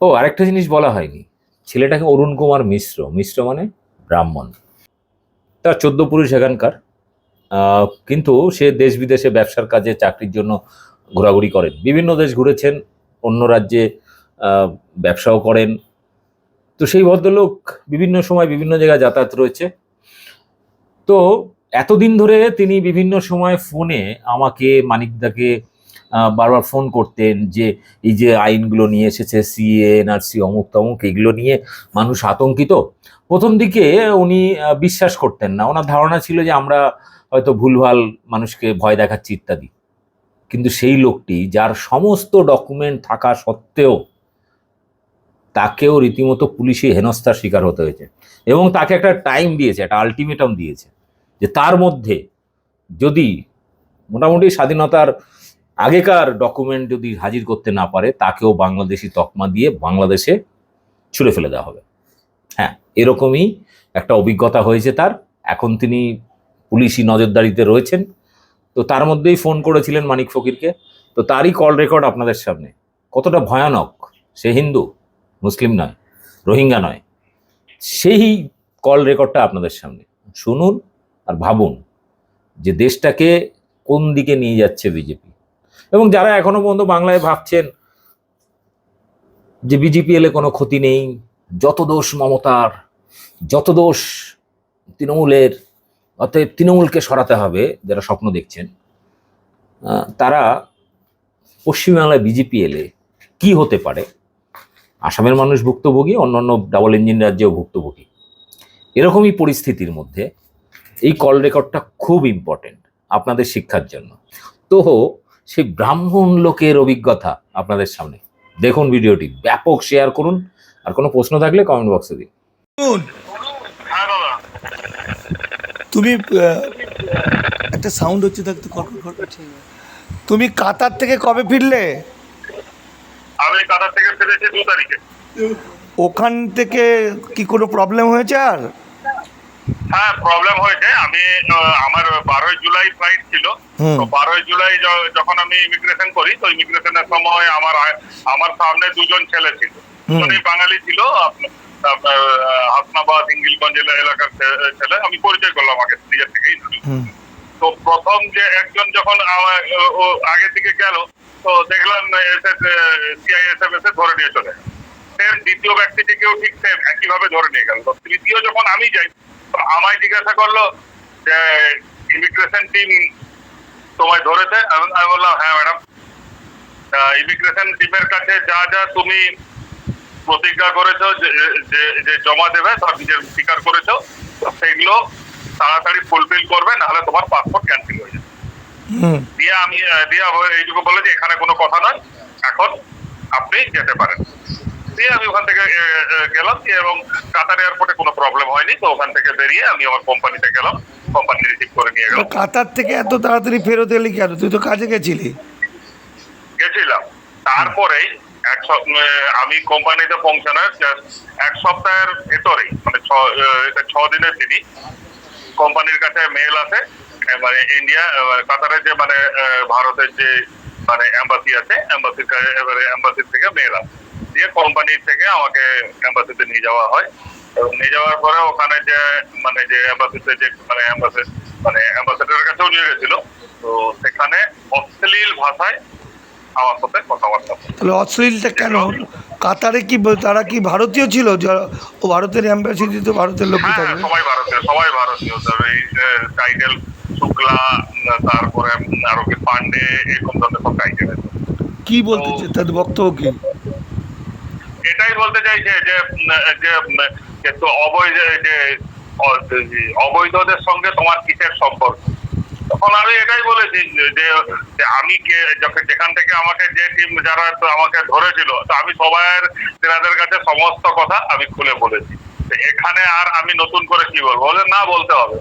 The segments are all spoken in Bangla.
ও, আরেকটা জিনিস বলা হয়নি। ছেলেটাকে অরুণ কুমার মিশ্র মিশ্র মানে ব্রাহ্মণ। তার চোদ্দ পুরুষ এখানকার। কিন্তু সে দেশ বিদেশে ব্যবসার কাজে, চাকরির জন্য ঘোরাঘুরি করেন। বিভিন্ন দেশ ঘুরেছেন, অন্য রাজ্যে ব্যবসাও করেন। তো সেই ভদ্রলোক বিভিন্ন সময় বিভিন্ন জায়গায় যাতায়াত রয়েছে। তো এতদিন ধরে তিনি বিভিন্ন সময় ফোনে আমাকে, মানিকদাকে বারবার ফোন করতেন যে, এই যে আইনগুলো নিয়ে এসেছে সিএ এনআরসি অমুক তমুক, এগুলো নিয়ে মানুষ আতঙ্কিত। প্রথম দিকে উনি বিশ্বাস করতেন না। ওনার ধারণা ছিল যে, আমরা হয়তো ভুলভাল মানুষকে ভয় দেখাচ্ছি ইত্যাদি। কিন্তু সেই লোকটি, যার সমস্ত ডকুমেন্ট থাকা সত্ত্বেও তাকেও রীতিমতো পুলিশি হেনস্থার শিকার হতে হয়েছে। এবং তাকে একটা টাইম দিয়েছে, একটা আলটিমেটাম দিয়েছে, যে তার মধ্যে যদি মোটামুটি স্বাধীনতার আগেকার ডকুমেন্ট যদি হাজির করতে না পারে, তাকেও বাংলাদেশি তকমা দিয়ে বাংলাদেশে ছুড়ে ফেলে দেওয়া হবে। হ্যাঁ এরকমই একটা অভিজ্ঞতা হয়েছে তার। এখন তিনি পুলিশি নজরদারিতে রয়েছেন। তো তার মধ্যেই ফোন করেছিলেন মানিক ফকিরকে। তো তারই কল রেকর্ড আপনাদের সামনে। কতটা ভয়ানক! সে হিন্দু, মুসলিম নয়, রোহিঙ্গা নয়। সেই কল রেকর্ডটা আপনাদের সামনে। শুনুন আর ভাবুন যে দেশটাকে কোন দিকে নিয়ে যাচ্ছে বিজেপি। এবং যারা এখনও পর্যন্ত বাংলায় ভাবছেন যে বিজেপি এলে কোনো ক্ষতি নেই, যত দোষ মমতার, যত দোষ তৃণমূলের, অতএব তৃণমূলকে সরাতে হবে যারা স্বপ্ন দেখছেন তারা পশ্চিমবাংলায় বিজেপি এলে কি হতে পারে? আসামের মানুষ ভুক্তভোগী, অন্যান্য ডাবল ইঞ্জিন রাজ্যেও ভুক্তভোগী। এরকমই পরিস্থিতির মধ্যে এই কল রেকর্ডটা খুব ইম্পর্টেন্ট আপনাদের শিক্ষার জন্য। তো সেই ব্রাহ্মণ লোকের অভিজ্ঞতা আপনাদের সামনে। দেখুন ভিডিওটি ব্যাপক শেয়ার করুন আর কোনো প্রশ্ন থাকলে কমেন্ট বক্সে দিন। হ্যাঁ তুমি একটা সাউন্ড হচ্ছে থাকতে তুমি কাতার থেকে কবে ফিরলে? আমি কাতার থেকে ফিরেছি দু তারিখে। ওখান থেকে কি কোনো প্রবলেম হয়েছে আর? হ্যাঁ প্রবলেম হয়েছে। আমি আমার বারোই জুলাই ফ্লাইট ছিল। তো বারোই জুলাই যখন আমি ইমিগ্রেশন করি তো ইমিগ্রেশনের সময় আমার আমার সামনে দুজন ছেলে ছিল। দুজনেই বাঙালি ছিল। আপনার হাসনাবাদ ইঙ্গিলগঞ্জ এলাকার ছেলে। আমি পরিচয় করলাম আগে নিজের থেকেই তো প্রথম যে একজন যখন আগে থেকে গেল তো দেখলাম এসে সিআইএসএফ এসে ধরে নিয়ে চলে দ্বিতীয় ব্যক্তিটিকেও ঠিক সেম একইভাবে ধরে নিয়ে গেল। তৃতীয় যখন আমি যাই আমায় জিজ্ঞাসা করল যে ইমিগ্রেশন টিম তোমায় ধরেছে? আমি বললাম হ্যাঁ ম্যাডাম ইমিগ্রেশন টিমের কাছে যা যা তুমি প্রতিজ্ঞা করেছ যে- জমা দেবে সব নিজের স্বীকার করেছ সেগুলো তাড়াতাড়ি ফুলফিল করবে নাহলে তোমার পাসপোর্ট ক্যান্সেল হয়ে যাবে। দিয়ে আমি দিয়ে এইটুকু বলে যে এখানে কোনো কথা নয়। এখন আপনি যেতে পারেন। দিয়ে আমি ওখান থেকে গেলাম এবং কাতার এয়ারপোর্টে কোনো প্রবলেম হয়নি তো ওখান থেকে বেরিয়ে আমি আমার কোম্পানিতে গেলাম কোম্পানি রিসিভ করে নিয়ে গেলাম। কাতার থেকে এত তাড়াতাড়ি ফেরত এলি কেন? তুই তো কাজে গেছিলি। গেছিলাম। তারপরেই এক আমি কোম্পানিতে পৌঁছানোর এক সপ্তাহের ভেতরেই মানে ছ এটা ছ দিনের দিনই কোম্পানির কাছে মেল আছে মানে ইন্ডিয়া আহ, কাতারের যে মানে ভারতের যে মানে এম্বাসি আছে এম্বাসির এবারে এম্বাসির থেকে মেল আসে। দিয়ে কোম্পানির থেকে আমাকে এম্বাসিতে নিয়ে যাওয়া হয়। এবং নিয়ে যাওয়ার পরে ওখানে যে মানে যে এম্বাসিতে যে মানে এম্বাসি মানে অ্যাম্বাসেডারের কাছেও নিয়ে গেছিল। তো সেখানে অশ্লীল ভাষায় আমার সাথে কথাবার্তা তাহলে অশ্লীলটা কেন কাতারে কি তারা কি ভারতীয় ছিল? যারা- ভারতের অ্যাম্বাসিডি তো ভারতের লোকই হ্যাঁ থাকবে। সবাই ভারতীয় সবাই ভারতীয়। স্যার এই টাইটেল শুক্লা তারপরে আরও কি পান্ডে এরকম ধরনের সব টাইটেল কি বলতে চাই? তাদের বক্তব্য কি? বলতে চাইছে যে যে অবৈধ যে অবৈধদের সঙ্গে তোমার কিসের সম্পর্ক? তখন আমি এটাই বলেছি যে- যে যে আমি যেখান থেকে আমাকে যে টিম যারা আমাকে ধরেছিল, তো আমি সবার তেনাদের কাছে সমস্ত কথা আমি খুলে বলেছি। এখানে আর আমি নতুন করে কি বলব? বলে না বলতে হবে।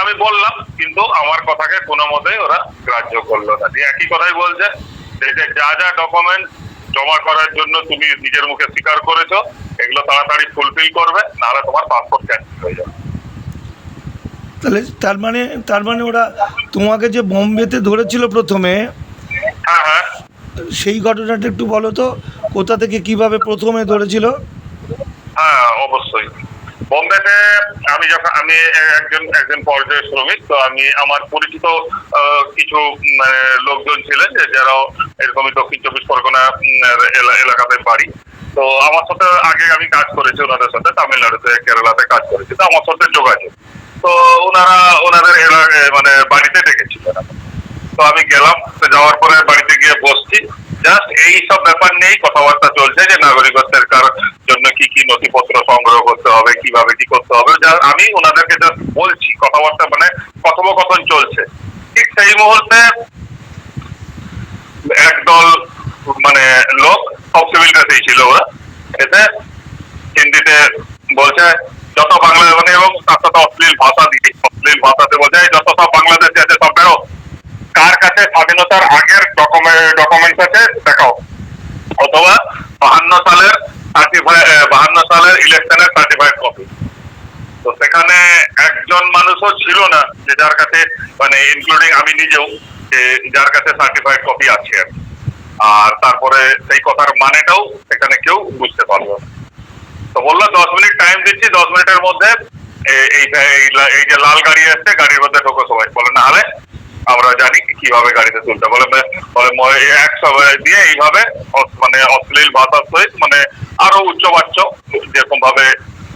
আমি বললাম, কিন্তু আমার কথাকে কোনো মতেই ওরা গ্রাহ্য করল না। দিয়ে একই কথাই বলছে, যে যে যা যা ডকুমেন্ট জমা করার জন্য তুমি নিজের মুখে স্বীকার করেছ এগুলো তাড়াতাড়ি ফুলফিল করবে নাহলে তোমার পাসপোর্ট ক্যান্সেল হয়ে যাবে। তাহলে তার মানে তার মানে ওরা তোমাকে যে বোম্বেতে ধরেছিল প্রথমে হ্যাঁ হ্যাঁ। সেই ঘটনাটা একটু বলো তো কোথা থেকে কীভাবে প্রথমে ধরেছিল? হ্যাঁ অবশ্যই। বোম্বেতে আমি যখন, আমি একজন একজন পর্যায় শ্রমিক, তো আমি আমার পরিচিত কিছু মানে লোকজন ছিলেন যে যারা এরকমই দক্ষিণ চব্বিশ পরগনা এলা- এলাকাতে বাড়ি। তো আমার সাথে আগে আমি কাজ করেছি ওনাদের সাথে, তামিলনাড়ুতে, কেরালাতে কাজ করেছি, তো আমার সাথে যোগাযোগ। তো ওনারা, ওনাদের এলা- মানে বাড়িতে ডেকেছিলেন তো আমি গেলাম যাওয়ার পরে বাড়িতে গিয়ে বসছি। জাস্ট এই সব ব্যাপার নিয়েই কথাবার্তা চলছে যে নাগরিকত্বের কার জন্য কি কি নথিপত্র সংগ্রহ হবে, কীভাবে, কি করতে হবে আমি ওনাদেরকে জাস্ট বলছি, কথাবার্তা মানে কথোপকথন চলছে। ঠিক সেই মুহূর্তে একদল মানে লোক সব সিভিল ড্রেসেই ছিল ওরা। এতে হিন্দিতে বলছে, যত বাংলা মানে এবং তার সাথে অশ্লীল ভাষা দিয়ে, অশ্লীল ভাষাতে বলছে, "এই যত সব বাংলাদেশে আছে, সব বেরো। কার কাছে স্বাধীনতার আগের ডকুমেন্ট আছে, দেখাও। অথবা বাহান্ন সালের সার্টিফাই বাহান্ন সালের ইলেকশনের সার্টিফাইড কপি তো সেখানে একজন মানুষও ছিল না যে যার কাছে মানে ইনক্লুডিং আমি নিজেও, যে যার কাছে সার্টিফাইড কপি আছে আর তারপরে সেই কথার মানেটাও সেখানে কেউ বুঝতে পারল না। তো বলল, দশ মিনিট টাইম দিচ্ছি, দশ মিনিটের মধ্যে এই এই যে লাল গাড়ি আসছে গাড়ির মধ্যে ঢোকো সবাই। বলে, না হলে আমরা জানি কীভাবে গাড়িতে তুলতে বলে এক সবাই দিয়ে এইভাবে মানে অশ্লীল ভাষার সহিত মানে আরও উচ্চবাচ্য যেরকম ভাবে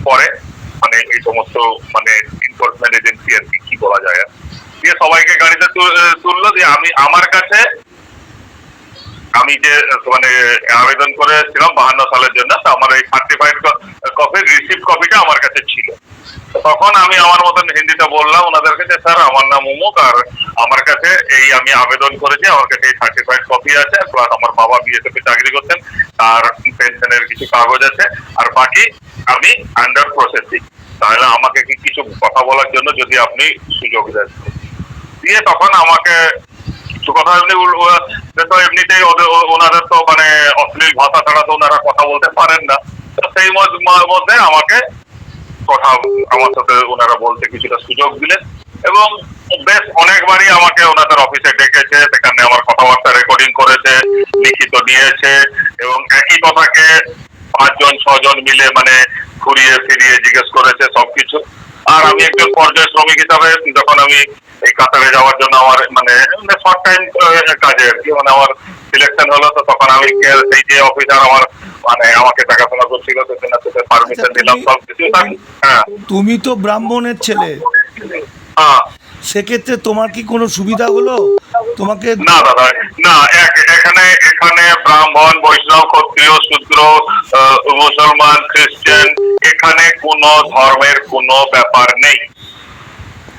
পরে মানে এই সমস্ত মানে এজেন্সি আর কি কি বলা যায়। দিয়ে সবাইকে গাড়িতে তুললো, দিয়ে আমি, আমার কাছে আমি যে মানে আবেদন করেছিলাম বাহান্ন সালের জন্য, তো আমার এই সার্টিফাইড কপির রিসিভ কপিটা আমার কাছে ছিল। তখন আমি আমার মতন হিন্দিতে বললাম ওনাদের কাছে, স্যার, আমার নাম উমুক, আর আমার কাছে এই আমি আবেদন করেছি, আমার কাছে এই সার্টিফাইড কপি আছে প্লাস আমার বাবা বিএসএফ চাকরি করতেন আর পেনশনের কিছু কাগজ আছে, আর বাকি আমি আন্ডার প্রসেসিং তাহলে আমাকে কি কিছু কথা বলার জন্য যদি আপনি সুযোগ দেন? দিয়ে তখন আমাকে, কিছু কথা তো এমনিতেই ওদের ও- ওনাদের তো মানে অশ্লীল ভাষা ছাড়া তো ওনারা কথা বলতে পারেন না। তো সেই মধ্যে আমাকে কথা আমার সাথে ওনারা বলতে কিছুটা সুযোগ দিলেন এবং বেশ অনেকবারই আমাকে ওনাদের অফিসে ডেকেছে, সেখানে আমার কথাবার্তা রেকর্ডিং করেছে, লিখিত দিয়েছে এবং একই কথাকে পাঁচজন, ছজন মিলে মানে ঘুরিয়ে ফিরিয়ে জিজ্ঞেস করেছে সবকিছু। আর আমি একজন পর্যায় শ্রমিক হিসাবে, যখন আমি এই কাতারে যাওয়ার জন্য আমার মানে শর্ট টাইম কাজে আর কি। মানে আমার সিলেকশন হলো তো তখন আমি সেই যে অফিসার আমার মানে আমাকে দেখাশোনা করছিল পারমিশন আচ্ছা, দিলাম সব কিছু। হ্যাঁ। তুমি তো ব্রাহ্মণের ছেলে। হ্যাঁ। সেক্ষেত্রে তোমার কি কোনো সুবিধা হলো? তোমাকে না দাদা না এক- এখানে এখানে ব্রাহ্মণ বৈষ্ণব ক্ষত্রিয় শূদ্র মুসলমান খ্রিস্টান এখানে কোনো ধর্মের কোনো ব্যাপার নেই।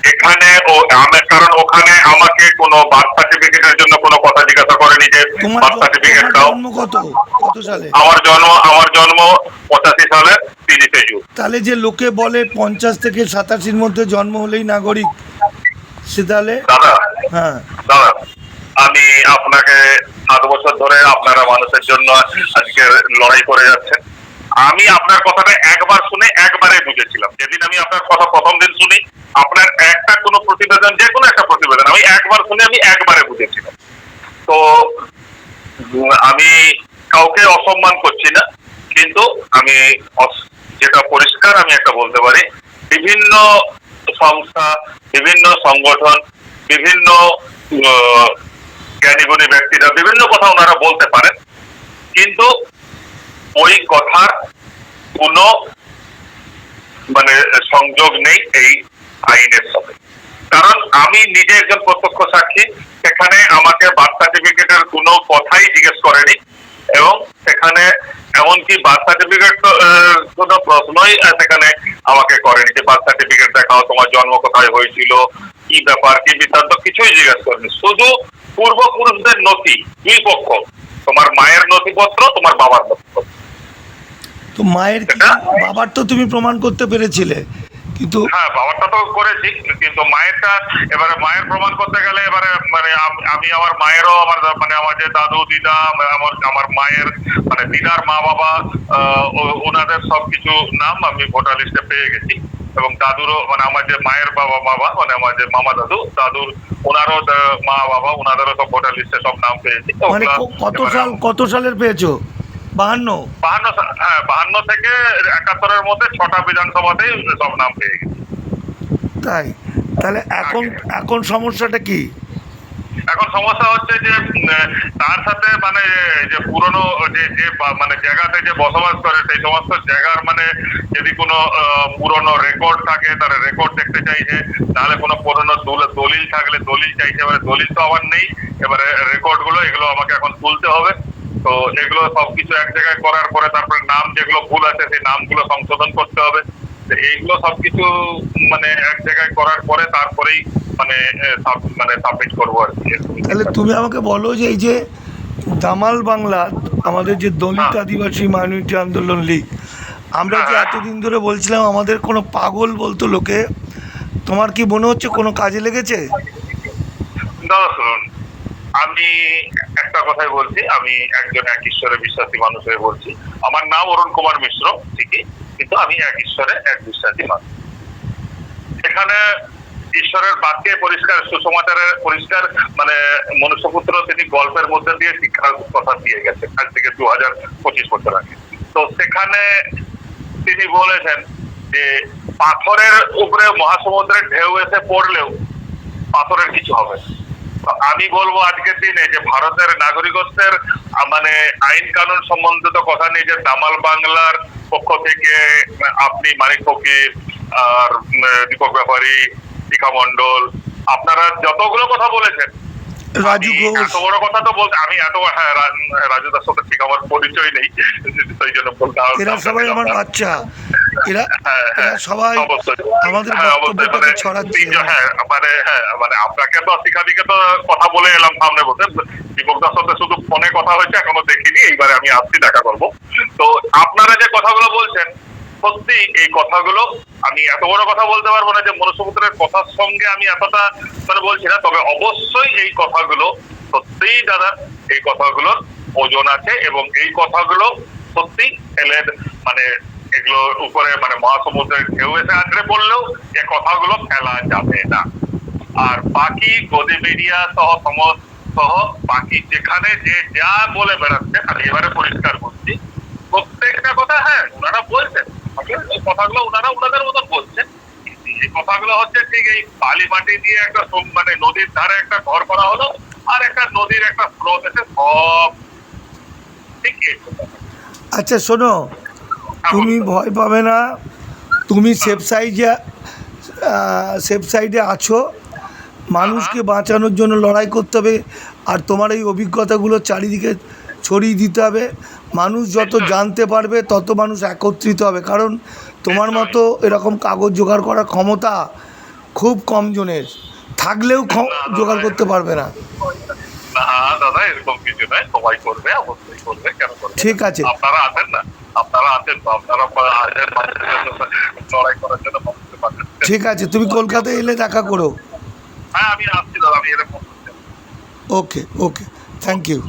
এখানে ও আমি- কারণ ওখানে আমাকে কোনো বার্থ সার্টিফিকেটের জন্য কোনো কথা জিজ্ঞাসা করেনি যে বার্থ সার্টিফিকেট দাও। কত? কত সালে? আমার জন্ম আমার জন্ম পঁচাশি সালে তিরিশে জুন। তাহলে যে লোকে বলে পঞ্চাশ থেকে সাতাশির মধ্যে জন্ম হলেই নাগরিক সে তাহলে দাদা হ্যাঁ। দাদা আমি আপনাকে সাত বছর ধরে আপনারা মানুষের জন্য আজকে লড়াই করে যাচ্ছেন। আমি আপনার কথাটা একবার শুনে একবারে বুঝেছিলাম। যেদিন আমি আপনার কথা প্রথম দিন শুনি, আপনার একটা কোনো প্রতিবেদন, যে কোনো একটা প্রতিবেদন, আমি একবার শুনে আমি একবারে বুঝেছিলাম। তো আমি কাউকে অসম্মান করছি না, কিন্তু আমি যেটা পরিষ্কার আমি একটা বলতে পারি, বিভিন্ন সংস্থা, বিভিন্ন সংগঠন, বিভিন্ন জ্ঞানীগুণী ব্যক্তিরা বিভিন্ন কথা ওনারা বলতে পারেন, কিন্তু ওই কথার কোনো মানে সংযোগ নেই এই আইনের সাথে কারণ আমি নিজে একজন প্রত্যক্ষ সাক্ষী, সেখানে আমাকে বার্থ সার্টিফিকেটের কোনো কথাই জিজ্ঞেস করেনি এবং সেখানে এমনকি বার্থ সার্টিফিকেট কোনো প্রশ্নই সেখানে আমাকে করেনি যে বার্থ সার্টিফিকেট দেখাও, তোমার জন্ম কোথায় হয়েছিল, কি ব্যাপার, কি বৃত্তান্ত, কিছুই জিজ্ঞেস করেনি। শুধু পূর্বপুরুষদের নথি, দুই পক্ষ, তোমার মায়ের নথিপত্র, তোমার বাবার নথিপত্র। তো মায়ের কি বাবার তো তুমি প্রমাণ করতে পেরেছিলে কিন্তু হ্যাঁ বাবারটা তো করেছি কিন্তু মায়েরটা এবারে মায়ের প্রমাণ করতে গেলে এবারে মানে আমি আমার মায়েরও আমার মানে আমার যে দাদু দিদা আমার আমার মায়ের মানে দিদার মা বাবা ওনাদের সবকিছু নাম আমি ভোটার লিস্টে পেয়ে গেছি। এবং দাদুরও মানে আমার যে মায়ের বাবা বাবা মানে আমার যে মামা দাদু দাদুর ওনারও মা বাবা ওনাদেরও সব ভোটার লিস্টে সব নাম পেয়েছি। মানে কত সাল কত সালের পেয়েছ? বাহান্ন? বাহান্ন হ্যাঁ বাহান্ন থেকে একাত্তরের মধ্যে ছটা বিধানসভাতেই সব নাম পেয়ে গেছে। তাই? তাহলে এখন এখন সমস্যাটা কি? এখন সমস্যা হচ্ছে যে তার সাথে মানে যে পুরনো যে যে মানে জায়গাতে যে বসবাস করে সেই সমস্ত জায়গার মানে যদি কোনো পুরনো রেকর্ড থাকে তার রেকর্ড দেখতে চাইছে। তাহলে কোনো পুরনো দল- দলিল থাকলে দলিল চাইছে। এবারে দলিল তো আমার নেই। এবারে রেকর্ডগুলো এগুলো আমাকে এখন তুলতে হবে। তো এগুলো সবকিছু এক জায়গায় করার পরে তারপরে নাম যেগুলো ভুল আছে সেই নামগুলো সংশোধন করতে হবে তো এইগুলো সবকিছু মানে এক জায়গায় করার পরে তারপরেই মানে মানে সাবমিট করব আর কি তাহলে তুমি আমাকে বলো যে এই যে দামাল বাংলা আমাদের যে দলিত হ্যাঁ। আদিবাসী মাইনরিটি আন্দোলন লীগ আমরা যে হ্যাঁ। এতদিন ধরে বলছিলাম আমাদের কোনো পাগল বলতো লোকে তোমার কি মনে হচ্ছে কোনো কাজে লেগেছে দাদা শুনুন আমি একটা কথাই বলছি, আমি একজন এক ঈশ্বরে বিশ্বাসী মানুষ হয়ে বলছি। আমার নাম অরুণ কুমার মিশ্র, ঠিকই, কিন্তু আমি এক ঈশ্বরে এক বিশ্বাসী মানুষ। এখানে ঈশ্বরের বাক্যে পরিষ্কার সুসমাচারের পরিষ্কার মানে মনুষ্যপুত্র তিনি গল্পের মধ্যে দিয়ে শিক্ষার কথা দিয়ে গেছে আজ থেকে দু হাজার পঁচিশ বছর আগে। তো সেখানে তিনি বলেছেন যে, পাথরের উপরে মহাসমুদ্রের ঢেউ এসে পড়লেও পাথরের কিছু হবে না। আমি বলব আজকের দিনে যে ভারতের নাগরিকত্বের মানে আইন কানুন সম্বন্ধিত কথা নিয়ে যে দামাল বাংলার পক্ষ থেকে আপনি মানিক ফকির আর দীপক ব্যাপারী টিকা মন্ডল আপনারা যতগুলো কথা বলেছেন রাজু ঘোষ। বড় কথা তো বলতে আমি এত হ্যাঁ রাজু দাস সাথে ঠিক আমার পরিচয় নেই সেই জন্য বলতে এরা সবাই আমার বাচ্চা। এরা হ্যাঁ, হ্যাঁ, সবাই। আমাদের হ্যাঁ, অবশ্যই, বক্তব্যটাকে মানে ছড়াচ্ছে। হ্যাঁ, মানে হ্যাঁ, মানে আপনাকে তো শিখাদিকে তো কথা বলে এলাম সামনে বসে। দীপক দার সাথে শুধু ফোনে কথা হয়েছে এখনও দেখিনি। এইবারে আমি আসছি দেখা করব। তো আপনারা যে কথাগুলো বলছেন সত্যি এই কথাগুলো আমি এত বড় কথা বলতে পারব না যে মনুষ্যপুত্রের কথার সঙ্গে আমি এতটা মানে বলছি না। তবে অবশ্যই এই কথাগুলো সত্যিই দাদা এই কথাগুলোর ওজন আছে এবং এই কথাগুলো সত্যি ছেলের মানে এগুলোর উপরে মানে মহাসমুদ্রের ঢেউ এসে আঁকড়ে পড়লেও এ কথাগুলো ফেলা যাবে না। আর বাকি গদি মিডিয়া সহ সম- সহ বাকি যেখানে যে যা বলে বেড়াচ্ছে, আমি এবারে পরিষ্কার করছি। প্রত্যেকটা কথা হ্যাঁ ওনারা বলছেন। এই কথাগুলো ওনারা ওনাদের মতন বলছেন। এই কথাগুলো হচ্ছে ঠিক এই বালি মাটি দিয়ে একটা মানে নদীর ধারে একটা ঘর করা হলো, আর একটা নদীর একটা স্রোত এসে সব ঠিক আচ্ছা শোনো তুমি ভয় পাবে না। তুমি সেফ সাইডে সেফ সাইডে আছো। মানুষকে বাঁচানোর জন্য লড়াই করতে হবে। আর তোমার এই অভিজ্ঞতাগুলো চারিদিকে ছড়িয়ে দিতে হবে। মানুষ যত জানতে পারবে তত মানুষ একত্রিত হবে। কারণ তোমার মতো এরকম কাগজ জোগাড় করার ক্ষমতা খুব কম জনের। থাকলেও জোগাড় করতে পারবে না? ঠিক আছে। আপনারা আছেন না? আপনারা আছেন তো আপনারা লড়াই করার জন্য। ঠিক আছে তুমি কলকাতায় এলে দেখা করো। হ্যাঁ আমি আসছি দাদা আমি এরকম ওকে ওকে থ্যাংক ইউ